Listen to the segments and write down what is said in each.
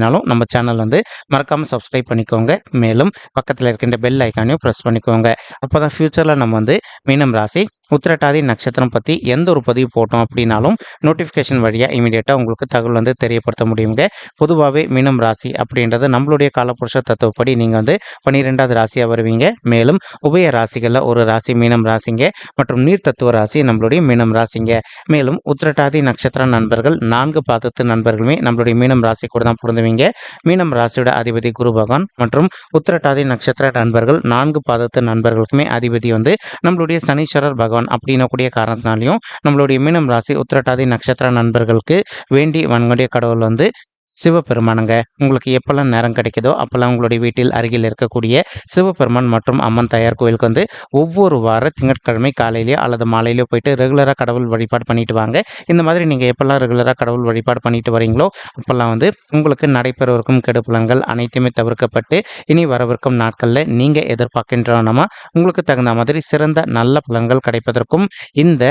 அப்படின்னாலும் நம்ம சேனல் வந்து மறக்காமல் சப்ஸ்கிரைப் பண்ணிக்கோங்க. மேலும் பக்கத்தில் இருக்கின்ற பெல் ஐக்கானையும் ப்ரெஸ் பண்ணிக்கோங்க. அப்போ தான் ஃப்யூச்சரில் நம்ம வந்து மீனம் ராசி உத்திரட்டாதி நட்சத்திரம் பற்றி எந்த ஒரு பதிவு போட்டோம் அப்படின்னாலும் நோட்டிஃபிகேஷன் வழியாக இமீடியட்டாக உங்களுக்கு தகவல் வந்து தெரியப்படுத்த முடியுங்க. பொதுவாகவே மீனம் ராசி அப்படின்றது நம்மளுடைய காலப்புருஷ தத்துவப்படி நீங்கள் வந்து பன்னிரெண்டாவது ராசியாக வருவீங்க. மேலும் உபய ராசிகளில் ஒரு ராசி மீனம் ராசிங்க மற்றும் நீர் தத்துவ ராசி நம்மளுடைய மீனம் ராசிங்க. மேலும் உத்திரட்டாதி நட்சத்திர நண்பர்கள் நான்கு பாதத்து நண்பர்களுமே நம்மளுடைய மீனம் ராசி கூட தான் பொருந்துவீங்க. மீனம் ராசியோட அதிபதி குரு பகவான் மற்றும் உத்திரட்டாதி நட்சத்திர நண்பர்கள் நான்கு பாதத்து நண்பர்களுக்குமே அதிபதி வந்து நம்மளுடைய சனீஸ்வரர் பகவான் அப்படின்னக்கூடிய காரணத்தினாலையும் நம்மளுடைய மீனம் ராசி உத்திரட்டாதி நட்சத்திர நண்பர்களுக்கு வேண்டி வன்கொண்டிய கடவுள் வந்து சிவபெருமானுங்க. உங்களுக்கு எப்போல்லாம் நேரம் கிடைக்குதோ அப்போல்லாம் உங்களுடைய வீட்டில் அருகில் இருக்கக்கூடிய சிவபெருமான் மற்றும் அம்மன் தயார் கோயிலுக்கு வந்து ஒவ்வொரு வார திங்கட்கிழமை காலையிலேயோ அல்லது மாலையிலேயோ போயிட்டு ரெகுலராக கடவுள் வழிபாடு பண்ணிட்டு வாங்க. இந்த மாதிரி நீங்கள் எப்போல்லாம் ரெகுலராக கடவுள் வழிபாடு பண்ணிட்டு வரீங்களோ அப்போல்லாம் வந்து உங்களுக்கு நடைபெறவிருக்கும் கெடுப்புலன்கள் அனைத்துமே தவிர்க்கப்பட்டு இனி வரவிருக்கும் நாட்களில் நீங்கள் எதிர்பார்க்கின்றனமா உங்களுக்கு தகுந்த மாதிரி சிறந்த நல்ல பலன்கள் கிடைப்பதற்கும் இந்த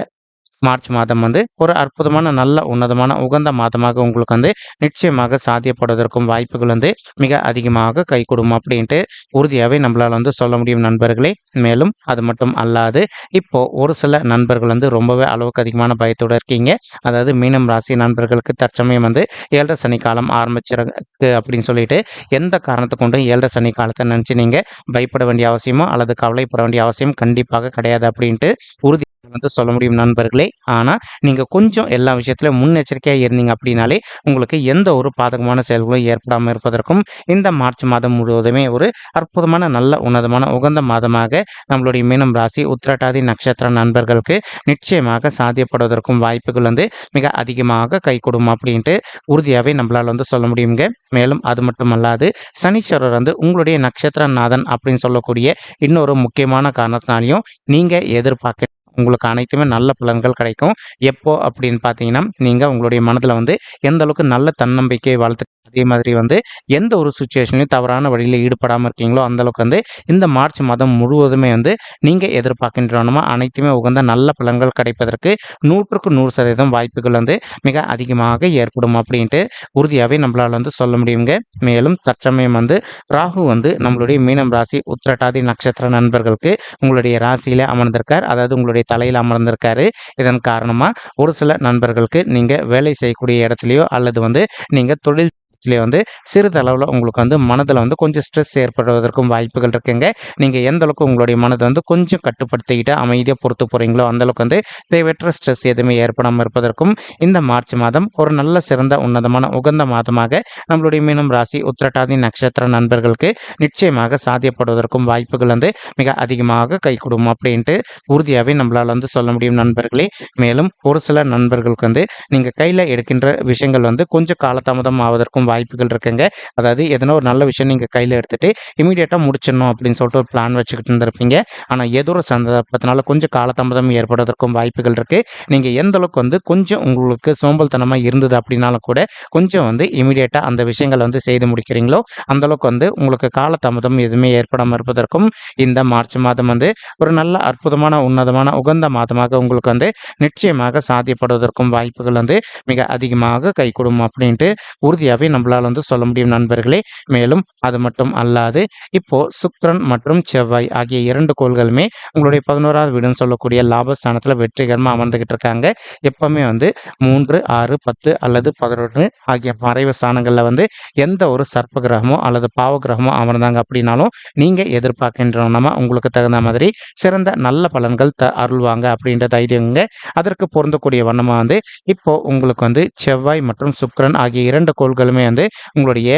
மார்ச் மாதம் வந்து ஒரு அற்புதமான நல்ல உன்னதமான உகந்த மாதமாக உங்களுக்கு வந்து நிச்சயமாக சாத்தியப்படுவதற்கும் வாய்ப்புகள் வந்து மிக அதிகமாக கைகூடும் அப்படின்ட்டு உறுதியாகவே நம்மளால் வந்து சொல்ல முடியும் நண்பர்களே. மேலும் அது மட்டும் அல்லாது இப்போ ஒரு சில நண்பர்கள் வந்து ரொம்பவே அளவுக்கு அதிகமான பயத்தோடு இருக்கீங்க. அதாவது மீனம் ராசி நண்பர்களுக்கு தற்சமயம் வந்து ஏழரை சனி காலம் ஆரம்பிச்சிருக்கு அப்படின்னு சொல்லிட்டு எந்த காரணத்தை கொண்டும் ஏழரை சனி காலத்தை நினச்சி நீங்கள் பயப்பட வேண்டிய அவசியமோ அல்லது கவலைப்பட வேண்டிய அவசியம் கண்டிப்பாக கிடையாது அப்படின்ட்டு உறுதி வந்து சொல்ல முடியும் நண்பர்களே. ஆனால் நீங்கள் கொஞ்சம் எல்லா விஷயத்துலையும் முன்னெச்சரிக்கையாக இருந்தீங்க அப்படின்னாலே உங்களுக்கு எந்த ஒரு பாதகமான செயல்களும் ஏற்படாமல் இருப்பதற்கும் இந்த மார்ச் மாதம் முழுவதுமே ஒரு அற்புதமான நல்ல உன்னதமான உகந்த மாதமாக நம்மளுடைய மீனம் ராசி உத்திரட்டாதி நட்சத்திர நண்பர்களுக்கு நிச்சயமாக சாத்தியப்படுவதற்கும் வாய்ப்புகள் வந்து மிக அதிகமாக கை கொடுக்கும் அப்படின்ட்டு உறுதியாகவே நம்மளால் வந்து சொல்ல முடியுங்க. மேலும் அது மட்டும் அல்லாது சனீஸ்வரர் வந்து உங்களுடைய நட்சத்திர நாதன் அப்படின்னு சொல்லக்கூடிய இன்னொரு முக்கியமான காரணத்தினாலையும் நீங்கள் எதிர்பார்க்க உங்களுக்கு அனைத்துமே நல்ல பலன்கள் கிடைக்கும். எப்போ அப்படின்னு பார்த்தீங்கன்னா நீங்கள் உங்களுடைய மனதில் வந்து எந்த அளவுக்கு நல்ல தன்னம்பிக்கை வளர்த்து அதே மாதிரி வந்து எந்த ஒரு சுச்சுவேஷன்லையும் தவறான வழியில் ஈடுபடாமல் இருக்கீங்களோ அந்தளவுக்கு வந்து இந்த மார்ச் மாதம் முழுவதுமே வந்து நீங்கள் எதிர்பார்க்கின்றனமோ அனைத்துமே உகந்த நல்ல பலன்கள் கிடைப்பதற்கு நூற்றுக்கு நூறு சதவீதம் வாய்ப்புகள் வந்து மிக அதிகமாக ஏற்படும் அப்படின்ட்டு உறுதியாகவே நம்மளால் வந்து சொல்ல முடியுங்க. மேலும் தற்சமயம் வந்து ராகு வந்து நம்மளுடைய மீனம் ராசி உத்திரட்டாதி நட்சத்திர நண்பர்களுக்கு உங்களுடைய ராசியில் அமர்ந்திருக்கார். அதாவது உங்களுடைய தலையில் அமர்ந்திருக்காரு. இதன் காரணமாக ஒரு சில நண்பர்களுக்கு நீங்கள் வேலை செய்யக்கூடிய இடத்துலையோ அல்லது வந்து நீங்கள் தொழில் இடத்துலையோ வந்து சிறிதளவில் உங்களுக்கு வந்து மனதில் வந்து கொஞ்சம் ஸ்ட்ரெஸ் ஏற்படுவதற்கும் வாய்ப்புகள் இருக்குங்க. நீங்கள் எந்த அளவுக்கு உங்களுடைய மனதை வந்து கொஞ்சம் கட்டுப்படுத்திக்கிட்டு அமைதியாக பொறுத்து போகிறீங்களோ அந்தளவுக்கு வந்து தேவையற்ற ஸ்ட்ரெஸ் எதுவுமே ஏற்படாமல் இருப்பதற்கும் இந்த மார்ச் மாதம் ஒரு நல்ல சிறந்த உன்னதமான உகந்த மாதமாக நம்மளுடைய மீனம் ராசி உத்திரட்டாதி நட்சத்திர நண்பர்களுக்கு நிச்சயமாக சாத்தியப்படுவதற்கும் வாய்ப்புகள் வந்து மிக அதிகமாக கை கொடுக்கும் அப்படின்ட்டு உறுதியாகவே நம்மளால் வந்து சொல்ல முடியும் நண்பர்களே. மேலும் ஒரு சில நண்பர்களுக்கு வந்து நீங்கள் கையில் எடுக்கின்ற விஷயங்கள் வந்து கொஞ்சம் காலதாமதம் ஆவதற்கும் வாய்ப்புகள் இருக்குங்க. அதாவது எதனா ஒரு நல்ல விஷயம் நீங்கள் கையில் எடுத்துகிட்டு இமீடியட்டாக முடிச்சிடணும் அப்படின்னு சொல்லிட்டு ஒரு பிளான் வச்சுக்கிட்டு இருந்திருப்பீங்க. ஆனால் ஏதோ ஒரு சந்தர்ப்பத்தினால கொஞ்சம் காலதாமதம் ஏற்படுவதற்கும் வாய்ப்புகள் இருக்குது நீங்கள் எந்த அளவுக்கு வந்து கொஞ்சம் உங்களுக்கு சோம்பல்தனமாக இருந்தது அப்படின்னாலும் கூட கொஞ்சம் வந்து இமீடியட்டாக அந்த விஷயங்களை வந்து செய்து முடிக்கிறீங்களோ அந்த அளவுக்கு வந்து உங்களுக்கு காலதாமதம் எதுவுமே ஏற்படாமல் இருப்பதற்கும் இந்த மார்ச் மாதம் வந்து ஒரு நல்ல அற்புதமான உன்னதமான உகந்த மாதமாக உங்களுக்கு வந்து நிச்சயமாக சாத்தியப்படுவதற்கும் வாய்ப்புகள் வந்து மிக அதிகமாக கைகூடும் அப்படின்ட்டு உறுதியாகவே நம்மளால் வந்து சொல்ல முடியும் நண்பர்களே. மேலும் அது மட்டும் அல்லாது இப்போ சுக்ரன் மற்றும் செவ்வாய் ஆகிய இரண்டு கோள்களுமே உங்களுடைய பதினோராவது வீடுன்னு சொல்லக்கூடிய லாபஸ்தானத்தில் வெற்றிகரமாக அமர்ந்துகிட்டு இருக்காங்க. எப்பவுமே வந்து மூன்று ஆறு பத்து அல்லது பதினொன்று ஆகிய மறைவு ஸ்தானங்களில் வந்து எந்த ஒரு சர்ப்ப கிரகமோ அல்லது பாவ கிரகமோ அமர்ந்தாங்க அப்படின்னாலும் நீங்கள் எதிர்பார்க்கின்றனமா உங்களுக்கு தகுந்த மாதிரி சிறந்த நல்ல பலன்கள் த அருள்வாங்க அப்படின்ற தைரியங்க அதற்கு பொருந்தக்கூடிய வண்ணமாக வந்து இப்போ உங்களுக்கு வந்து செவ்வாய் மற்றும் சுக்ரன் ஆகிய இரண்டு கோள்களுமே வந்து உங்களுடைய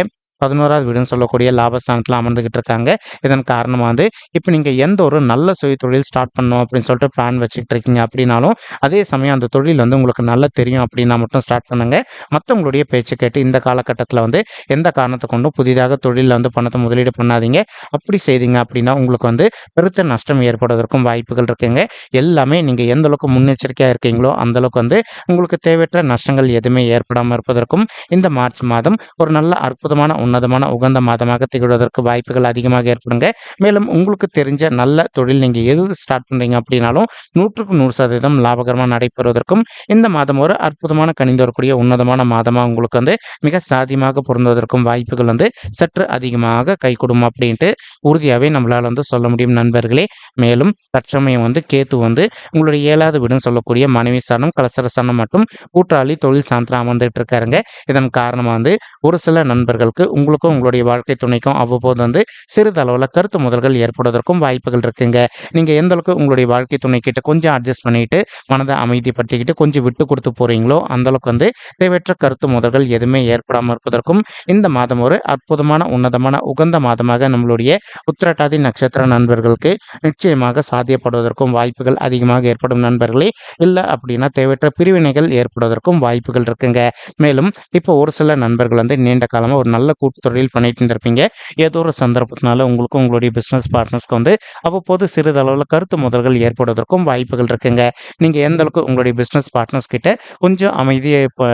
பதினோராவது வீடுன்னு சொல்லக்கூடிய லாபஸ்தானத்தில் அமர்ந்துகிட்டு இருக்காங்க இதன் காரணமாக வந்து இப்போ நீங்கள் எந்த ஒரு நல்ல சுய தொழில் ஸ்டார்ட் பண்ணணும் அப்படின்னு சொல்லிட்டு பிளான் வச்சுக்கிட்டு இருக்கீங்க அப்படின்னாலும் அதே சமயம் அந்த தொழில் வந்து உங்களுக்கு நல்லா தெரியும் அப்படின்னா மட்டும் ஸ்டார்ட் பண்ணுங்க. மற்றவங்களுடைய பேச்சு கேட்டு இந்த காலகட்டத்தில் வந்து எந்த காரணத்தை கொண்டும் புதிதாக தொழிலில் வந்து பணத்தை முதலீடு பண்ணாதீங்க. அப்படி செய்தீங்க அப்படின்னா உங்களுக்கு வந்து பெருத்த நஷ்டம் ஏற்படுவதற்கும் வாய்ப்புகள் இருக்குங்க. எல்லாமே நீங்கள் எந்த அளவுக்கு முன்னெச்சரிக்கையாக இருக்கீங்களோ அந்த அளவுக்கு வந்து உங்களுக்கு தேவையற்ற நஷ்டங்கள் எதுவுமே ஏற்படாமல் இருப்பதற்கும் இந்த மார்ச் மாதம் ஒரு நல்ல அற்புதமான உன்னதமான உகந்த மாதமாக திகழ்வதற்கு வாய்ப்புகள் அதிகமாக ஏற்படுங்க. மேலும் உங்களுக்கு தெரிஞ்ச நல்ல தொழில் நீங்கள் எது ஸ்டார்ட் பண்ணுறீங்க அப்படின்னாலும் நூற்றுக்கு நூறு சதவீதம் லாபகரமாக நடைபெறுவதற்கும் இந்த மாதம் ஒரு அற்புதமான கணிந்து வரக்கூடிய உன்னதமான மாதமாக உங்களுக்கு வந்து மிக சாதியமாக பொருந்துவதற்கும் வாய்ப்புகள் வந்து சற்று அதிகமாக கைகூடும் அப்படின்ட்டு உறுதியாகவே நம்மளால் வந்து சொல்ல முடியும் நண்பர்களே. மேலும் தற்சமயம் வந்து கேத்து வந்து உங்களுடைய ஏழாவது வீடுன்னு சொல்லக்கூடிய மனைவி சாணம் கலசர சாணம் மற்றும் கூட்டாளி தொழில் சாந்திரம் அமர்ந்துட்டு இருக்காருங்க. இதன் காரணமாக வந்து ஒரு சில நண்பர்களுக்கு உங்களுக்கும் உங்களுடைய வாழ்க்கை துணைக்கும் அவ்வப்போது வந்து சிறிதளவில் கருத்து முதல்கள் ஏற்படுவதற்கும் வாய்ப்புகள் இருக்குங்க. நீங்கள் எந்த அளவுக்கு உங்களுடைய வாழ்க்கை துணை கிட்ட கொஞ்சம் அட்ஜஸ்ட் பண்ணிட்டு மனதை அமைதிப்படுத்திக்கிட்டு கொஞ்சம் விட்டு கொடுத்து போறீங்களோ அந்த அளவுக்கு வந்து தேவையற்ற கருத்து முதல்கள் எதுவுமே ஏற்படாமல் இருப்பதற்கும் இந்த மாதம் ஒரு அற்புதமான உன்னதமான உகந்த மாதமாக நம்மளுடைய உத்திரட்டாதி நட்சத்திர நண்பர்களுக்கு நிச்சயமாக சாத்தியப்படுவதற்கும் வாய்ப்புகள் அதிகமாக ஏற்படும் நண்பர்களே. இல்லை அப்படின்னா தேவையற்ற பிரிவினைகள் ஏற்படுவதற்கும் வாய்ப்புகள் இருக்குங்க. மேலும் இப்போ ஒரு சில நண்பர்கள் வந்து நீண்ட காலமாக ஒரு நல்ல கூட்டு தொழில் பண்ணிட்டு இருந்திருப்பீங்க. ஏதோ ஒரு சந்தர்ப்பத்தினால உங்களுக்கும் உங்களுடைய பிஸ்னஸ் பார்ட்னர்ஸ்க்கு வந்து அவ்வப்போது சிறிதளவில் கருத்து முதல்கள் ஏற்படுவதற்கும் வாய்ப்புகள் இருக்குங்க. நீங்கள் எந்த அளவுக்கு உங்களுடைய பிஸ்னஸ் பார்ட்னர்ஸ் கிட்ட கொஞ்சம் அமைதியை இப்போ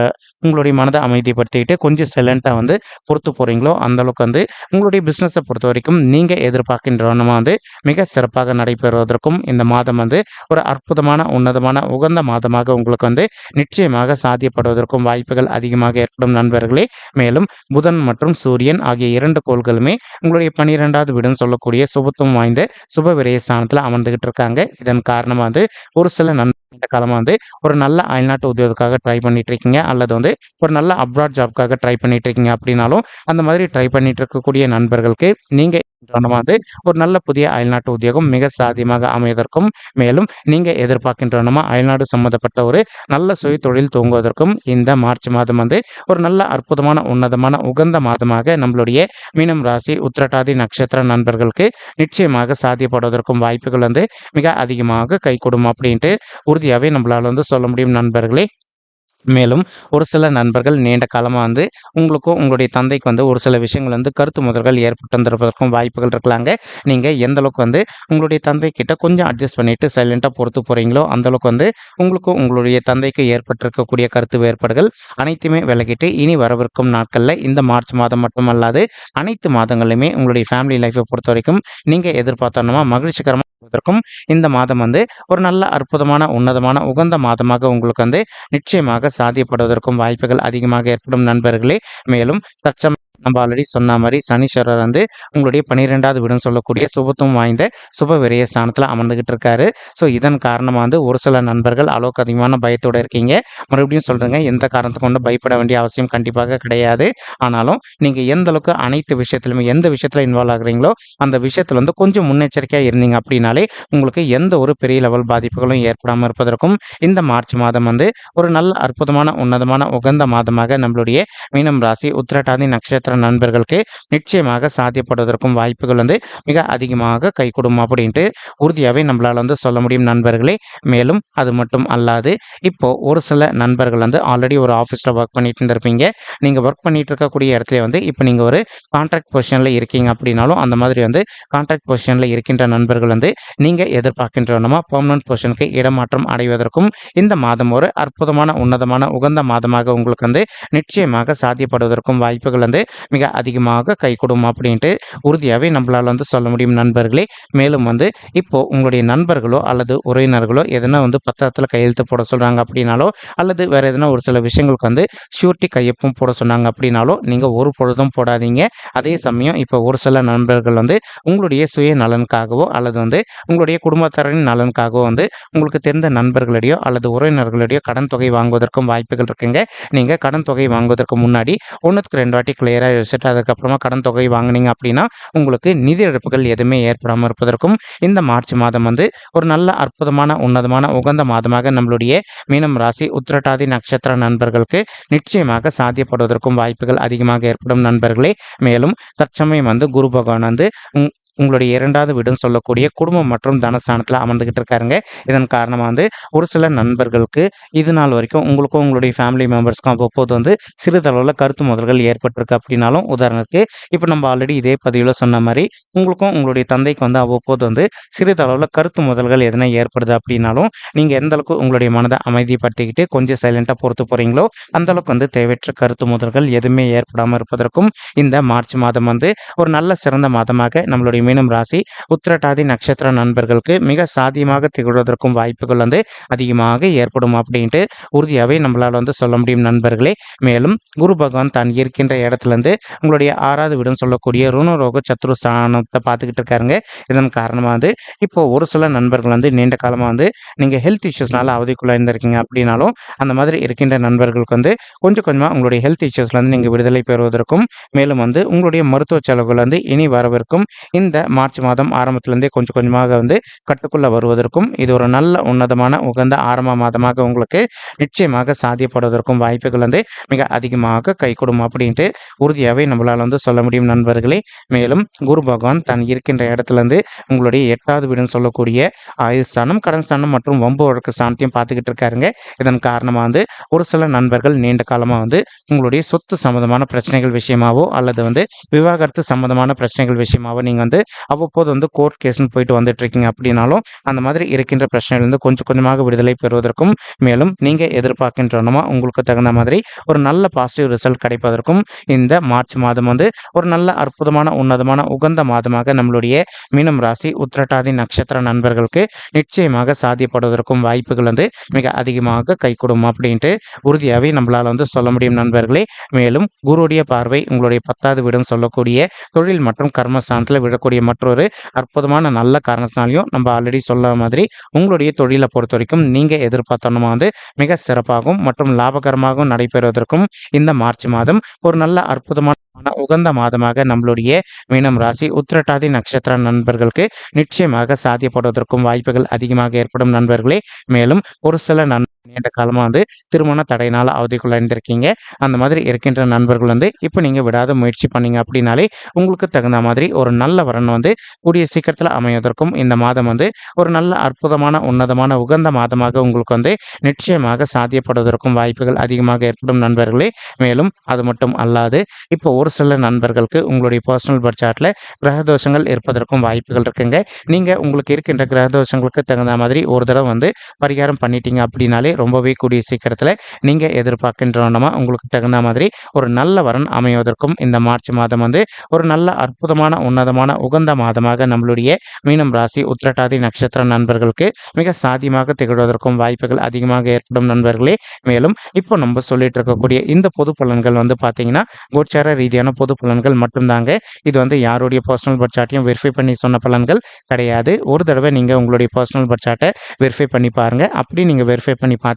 உங்களுடைய மனதை அமைதிப்படுத்திக்கிட்டு கொஞ்சம் சைலண்ட்டாக வந்து பொறுத்து போகிறீங்களோ அந்த அளவுக்கு வந்து உங்களுடைய பிஸ்னஸை பொறுத்த வரைக்கும் நீங்கள் எதிர்பார்க்கின்ற வண்ணமாக வந்து மிக சிறப்பாக நடைபெறுவதற்கும் இந்த மாதம் வந்து ஒரு அற்புதமான உன்னதமான உகந்த மாதமாக உங்களுக்கு வந்து நிச்சயமாக சாத்தியப்படுவதற்கும் வாய்ப்புகள் அதிகமாக ஏற்படும் நண்பர்களே. மேலும் புதன் மற்றும் சூரியன் ஆகிய இரண்டு கோள்களுமே உங்களுடைய பன்னிரெண்டாவது வீடுன்னு சொல்லக்கூடிய சுபத்துவம் வாய்ந்த சுப விரய ஸ்தானத்தில் அமர்ந்துகிட்டு இருக்காங்க. இதன் காரணமாக வந்து ஒரு சில நன் இந்த காலமாக வந்து ஒரு நல்ல அயல்நாட்டு உத்தியோகத்துக்காக ட்ரை பண்ணிட்டு இருக்கீங்க அல்லது வந்து ஒரு நல்ல அப்ராட் ஜாப்க்காக ட்ரை பண்ணிட்டு இருக்கீங்க அப்படின்னாலும் அந்த மாதிரி ட்ரை பண்ணிட்டு இருக்கக்கூடிய நண்பர்களுக்கு நீங்கள் வந்து ஒரு நல்ல புதிய அயல்நாட்டு உத்தியோகம் மிக சாதியமாக அமைவதற்கும் மேலும் நீங்க எதிர்பார்க்கின்றனமா அயல்நாடு சம்பந்தப்பட்ட ஒரு நல்ல சுய தொழில் தூங்குவதற்கும் இந்த மார்ச் மாதம் வந்து ஒரு நல்ல அற்புதமான உன்னதமான உகந்த மாதமாக நம்மளுடைய மீனம் ராசி உத்திரட்டாதி நட்சத்திர நண்பர்களுக்கு நிச்சயமாக சாத்தியப்படுவதற்கும் வாய்ப்புகள் வந்து மிக அதிகமாக கைகூடும் அப்படின்ட்டு உறுதியாகவே நம்மளால் வந்து சொல்ல முடியும் நண்பர்களே. மேலும் ஒரு சில நண்பர்கள் நீண்ட காலமாக வந்து உங்களுக்கும் உங்களுடைய தந்தைக்கு வந்து ஒரு சில விஷயங்கள் வந்து கருத்து முதல்கள் ஏற்பட்டு வந்திருப்பதற்கும் வாய்ப்புகள் இருக்கலாங்க. நீங்கள் எந்த அளவுக்கு வந்து உங்களுடைய தந்தை கிட்ட கொஞ்சம் அட்ஜஸ்ட் பண்ணிவிட்டு சைலண்ட்டாக பொறுத்து போகிறீங்களோ அந்தளவுக்கு வந்து உங்களுக்கும் உங்களுடைய தந்தைக்கு ஏற்பட்டிருக்கக்கூடிய கருத்து வேறுபாடுகள் அனைத்துமே விலகிட்டு இனி வரவிருக்கும் நாட்களில் இந்த மார்ச் மாதம் மட்டுமல்லாது அனைத்து மாதங்களிலுமே உங்களுடைய ஃபேமிலி லைஃப்பை பொறுத்த வரைக்கும் நீங்கள் எதிர்பார்த்தோன்னா மகிழ்ச்சிகரமாக இருப்பதற்கும் இந்த மாதம் வந்து ஒரு நல்ல அற்புதமான உன்னதமான உகந்த மாதமாக உங்களுக்கு வந்து நிச்சயமாக சாதியப்படுவதற்கும் வாய்ப்புகள் அதிகமாக ஏற்படும் நண்பர்களே. மேலும் தற்சமயம் நம்ம ஆல்ரெடி சொன்ன மாதிரி சனீஸ்வரர் வந்து உங்களுடைய பன்னிரெண்டாவது வீடுன்னு சொல்லக்கூடிய சுபத்துவம் வாய்ந்த சுப விரைய ஸ்தானத்தில் அமர்ந்துகிட்டு இருக்காரு. ஸோ இதன் காரணமாக வந்து ஒரு சில நண்பர்கள் அளவுக்கு அதிகமான பயத்தோடு இருக்கீங்க. மறுபடியும் சொல்கிறேங்க எந்த காரணத்தை கொண்டு பயப்பட வேண்டிய அவசியம் கண்டிப்பாக கிடையாது. ஆனாலும் நீங்கள் எந்த அளவுக்கு அனைத்து விஷயத்திலுமே எந்த விஷயத்தில் இன்வால்வ் ஆகுறீங்களோ அந்த விஷயத்தில் வந்து கொஞ்சம் முன்னெச்சரிக்கையாக இருந்தீங்க அப்படின்னாலே உங்களுக்கு எந்த ஒரு பெரிய லெவல் பாதிப்புகளும் ஏற்படாமல் இருப்பதற்கும் இந்த மார்ச் மாதம் வந்து ஒரு நல்ல அற்புதமான உன்னதமான உகந்த மாதமாக நம்மளுடைய மீனம் ராசி உத்திரட்டாதி நட்சத்திர நண்பர்களுக்கு நிச்சயமாக சாத்தியப்படுவதற்கும் வாய்ப்புகள் வந்து மிக அதிகமாக கைகூடும் அப்படின்ட்டு உறுதியாகவே நம்மளால் வந்து சொல்ல முடியும் நண்பர்களே. மேலும் அது மட்டும் அல்லாது இப்போது ஒரு சில நண்பர்கள் வந்து ஆல்ரெடி ஒரு ஆஃபீஸில் ஒர்க் பண்ணிட்டு இருந்திருப்பீங்க. நீங்கள் ஒர்க் பண்ணிட்டு இருக்கக்கூடிய இடத்துல வந்து இப்போ நீங்கள் ஒரு கான்ட்ராக்ட் பொசிஷனில் இருக்கீங்க அப்படின்னாலும் அந்த மாதிரி வந்து கான்ட்ராக்ட் பொசிஷனில் இருக்கின்ற நண்பர்கள் வந்து நீங்கள் எதிர்பார்க்கின்றனமா பர்மனன்ட் பொசிஷனுக்கு இடமாற்றம் அடைவதற்கும் இந்த மாதம் ஒரு அற்புதமான உன்னதமான உகந்த மாதமாக உங்களுக்கு வந்து நிச்சயமாக சாத்தியப்படுவதற்கும் வாய்ப்புகள் வந்து மிக அதிகமாக கை கொடுக்கும் அப்படின்ட்டு உறுதியாகவே நம்மளால் வந்து சொல்ல முடியும் நண்பர்களே. மேலும் வந்து இப்போது உங்களுடைய நண்பர்களோ அல்லது உறவினர்களோ எதனா வந்து பத்திரத்தில் கையெழுத்து போட சொல்கிறாங்க அப்படின்னாலோ அல்லது வேறு எதனா ஒரு சில விஷயங்களுக்கு வந்து ஷூரிட்டி கையொப்பம் போட சொன்னாங்க அப்படின்னாலோ நீங்கள் ஒரு பொழுதும் போடாதீங்க. அதே சமயம் இப்போ ஒரு சில நண்பர்கள் வந்து உங்களுடைய சுய நலனுக்காகவோ அல்லது வந்து உங்களுடைய குடும்பத்தாரின் நலனுக்காகவோ வந்து உங்களுக்கு தெரிந்த நண்பர்களிடையோ அல்லது உறவினர்களிடையோ கடன் தொகை வாங்குவதற்கும் வாய்ப்புகள் இருக்குங்க. நீங்கள் கடன் தொகை வாங்குவதற்கு முன்னாடி ஒன்றுக்கு ரெண்டு வாட்டி கிளியராக கிராய வச்சுட்டு அதுக்கப்புறமா கடன் தொகை வாங்குனீங்க அப்படின்னா உங்களுக்கு நிதி இழப்புகள் எதுவுமே ஏற்படாமல் இருப்பதற்கும் இந்த மார்ச் மாதம் வந்து ஒரு நல்ல அற்புதமான உன்னதமான உகந்த மாதமாக நம்மளுடைய மீனம் ராசி உத்திரட்டாதி நட்சத்திர நண்பர்களுக்கு நிச்சயமாக சாத்தியப்படுவதற்கும் வாய்ப்புகள் அதிகமாக ஏற்படும் நண்பர்களே. மேலும் தற்சமயம் வந்து குரு பகவான் வந்து உங்களுடைய இரண்டாவது வீடுன்னு சொல்லக்கூடிய குடும்பம் மற்றும் தனஸ்தானத்தில் அமர்ந்துகிட்டு இருக்காருங்க. இதன் காரணமாக வந்து ஒரு சில நண்பர்களுக்கு இது நாள் வரைக்கும் உங்களுக்கும் உங்களுடைய ஃபேமிலி மெம்பர்ஸ்க்கும் அவ்வப்போது வந்து சிறிதளவில் கருத்து முதல்கள் ஏற்பட்டிருக்கு அப்படின்னாலும் உதாரணத்துக்கு இப்போ நம்ம ஆல்ரெடி இதே பதிவில் சொன்ன மாதிரி உங்களுக்கும் உங்களுடைய தந்தைக்கு வந்து அவ்வப்போது வந்து சிறிதளவில் கருத்து முதல்கள் எதனா ஏற்படுது அப்படின்னாலும் நீங்கள் எந்த அளவுக்கு உங்களுடைய மனதை அமைதிப்படுத்திக்கிட்டு கொஞ்சம் சைலண்ட்டாக பொறுத்து போகிறீங்களோ அந்த அளவுக்கு வந்து தேவையற்ற கருத்து முதல்கள் எதுவுமே ஏற்படாமல் இருப்பதற்கும் இந்த மார்ச் மாதம் வந்து ஒரு நல்ல சிறந்த மாதமாக நம்மளுடைய மீனம் ராசி உத்திரட்டாதி நட்சத்திர நண்பர்களுக்கு மிக சாத்தியமாக திகழ்வதற்கும் வாய்ப்புகள் வந்து அதிகமாக ஏற்படும் அப்படின்ட்டு உறுதியாகவே நம்மளால் வந்து சொல்ல முடியும் நண்பர்களே. மேலும் குரு பகவான் தான் இருக்கின்ற இடத்துலேருந்து உங்களுடைய ஆறாவது வீடுன்னு சொல்லக்கூடிய ருணரோக சத்ரு ஸ்தானத்தை பார்த்துக்கிட்டு இருக்காருங்க. இதன் காரணமாக வந்து இப்போ ஒரு சில நண்பர்கள் வந்து நீண்ட காலமாக வந்து நீங்கள் ஹெல்த் இஷ்யூஸ்னால அவதிக்குள்ளே இருந்திருக்கீங்க அப்படின்னாலும் அந்த மாதிரி இருக்கின்ற நண்பர்களுக்கு வந்து கொஞ்சம் கொஞ்சமாக உங்களுடைய ஹெல்த் இஷ்யூஸ்லேருந்து நீங்கள் விடுதலை பெறுவதற்கும் மேலும் வந்து உங்களுடைய மருத்துவ செலவுகள் வந்து இனி வரவிருக்கும். இந்த மார்ச் மாதம் ஆரம்பத்திலேருந்தே கொஞ்சம் கொஞ்சமாக வந்து கட்டுக்குள்ளே வருவதற்கும் இது ஒரு நல்ல உன்னதமான உகந்த ஆரம்ப மாதமாக உங்களுக்கு நிச்சயமாக சாத்தியப்படுவதற்கும் வாய்ப்புகள் வந்து மிக அதிகமாக கைகூடும் அப்படின்ட்டு உறுதியாகவே நம்மளால் வந்து சொல்ல முடியும் நண்பர்களே. மேலும் குரு பகவான் தான் இருக்கின்ற இடத்துலேருந்து உங்களுடைய எட்டாவது வீடுன்னு சொல்லக்கூடிய ஆயுள் ஸ்தானம் கடன் ஸ்தானம் மற்றும் வம்பு வழக்கு ஸ்தானத்தையும் பார்த்துக்கிட்டு இருக்காருங்க. இதன் காரணமாக வந்து ஒரு சில நண்பர்கள் நீண்ட காலமாக வந்து உங்களுடைய சொத்து சம்மந்தமான பிரச்சனைகள் விஷயமாவோ அல்லது வந்து விவாகரத்து சம்மந்தமான பிரச்சனைகள் விஷயமாவோ நீங்கள் வந்து அவ்வப்போது வந்து கோர்ட் கேஸ்ன்னு போயிட்டு வந்துட்டு இருக்கீங்க அப்படின்னாலும் அந்த மாதிரி இருக்கின்ற பிரச்சனையிலிருந்து கொஞ்சம் கொஞ்சமாக விடுதலை பெறுவதற்கும் மேலும் நீங்கள் எதிர்பார்க்கின்றனமா உங்களுக்கு தகுந்த மாதிரி ஒரு நல்ல பாசிட்டிவ் ரிசல்ட் கிடைப்பதற்கும் இந்த மார்ச் மாதம் வந்து ஒரு நல்ல அற்புதமான உன்னதமான உகந்த மாதமாக நம்மளுடைய மீனம் ராசி உத்திரட்டாதி நட்சத்திர நண்பர்களுக்கு நிச்சயமாக சாத்தியப்படுவதற்கும் வாய்ப்புகள் வந்து மிக அதிகமாக கைகூடும் அப்படின்ட்டு உறுதியாகவே நம்மளால் வந்து சொல்ல முடியும் நண்பர்களே. மேலும் குருடைய பார்வை உங்களுடைய பத்தாவது வீடும் சொல்லக்கூடிய தொழில் மற்றும் கர்மஸ்தானத்தில் விழக்கூடிய இருக்கக்கூடிய மற்றொரு அற்புதமான நல்ல காரணத்தினாலையும் நம்ம ஆல்ரெடி சொல்ல மாதிரி உங்களுடைய தொழிலை பொறுத்த வரைக்கும் நீங்கள் எதிர்பார்த்தோன்னா வந்து மிக சிறப்பாகவும் மற்றும் லாபகரமாகவும் நடைபெறுவதற்கும் இந்த மார்ச் மாதம் ஒரு நல்ல அற்புதமான உகந்த மாதமாக நம்மளுடைய மீனம் ராசி உத்திரட்டாதி நட்சத்திர நண்பர்களுக்கு நிச்சயமாக சாத்தியப்படுவதற்கும் வாய்ப்புகள் அதிகமாக ஏற்படும் நண்பர்களே. மேலும் ஒரு சில நண் இந்த காலமாக வந்து திருமண தடையினால் அவதிக்குள்ள இருந்திருக்கீங்க அந்த மாதிரி இருக்கின்ற நண்பர்கள் வந்து இப்போ நீங்கள் விடாத முயற்சி பண்ணீங்க அப்படின்னாலே உங்களுக்கு தகுந்த மாதிரி ஒரு நல்ல வரன் வந்து கூடிய சீக்கிரத்தில் அமைவதற்கும் இந்த மாதம் வந்து ஒரு நல்ல அற்புதமான உன்னதமான உகந்த மாதமாக உங்களுக்கு வந்து நிச்சயமாக சாத்தியப்படுவதற்கும் வாய்ப்புகள் அதிகமாக ஏற்படும் நண்பர்களே. மேலும் அது மட்டும் அல்லாது இப்போ ஒரு சில நண்பர்களுக்கு உங்களுடைய பர்சனல் பட்ஜெட்டில் கிரகதோஷங்கள் இருப்பதற்கும் வாய்ப்புகள் இருக்குங்க. நீங்கள் உங்களுக்கு இருக்கின்ற கிரகதோஷங்களுக்கு தகுந்த மாதிரி ஒரு தடவை வந்து பரிகாரம் பண்ணிட்டீங்க அப்படின்னாலே ரொம்பவே கூடிய சீக்கிரத்தில் நீங்கள் எதிர்பார்க்கின்றனமா உங்களுக்கு தகுந்த மாதிரி ஒரு நல்ல வரன் அமைவதற்கும் இந்த மார்ச் மாதம் வந்து ஒரு நல்ல அற்புதமான உன்னதமான உகந்த மாதமாக நம்மளுடைய மீனம் ராசி உத்திரட்டாதி நட்சத்திர நண்பர்களுக்கு மிக சாத்தியமாக திகழ்வதற்கும் வாய்ப்புகள் அதிகமாக ஏற்படும் நண்பர்களே. மேலும் இப்போ நம்ம சொல்லிட்டு இருக்கக்கூடிய இந்த பொது பலன்கள் வந்து பார்த்தீங்கன்னா கோச்சார ரீதியான பொது பலன்கள் மட்டும்தாங்க. இது வந்து யாருடைய பர்சனல் பட்சாட்டையும் வெரிஃபை பண்ணி சொன்ன பலன்கள் கிடையாது. ஒரு தடவை நீங்கள் உங்களுடைய பர்சனல் பட்சாட்டை வெரிஃபை பண்ணி பாருங்கள் அப்படி நீங்கள் வெரிஃபை பண்ணி பார்த்து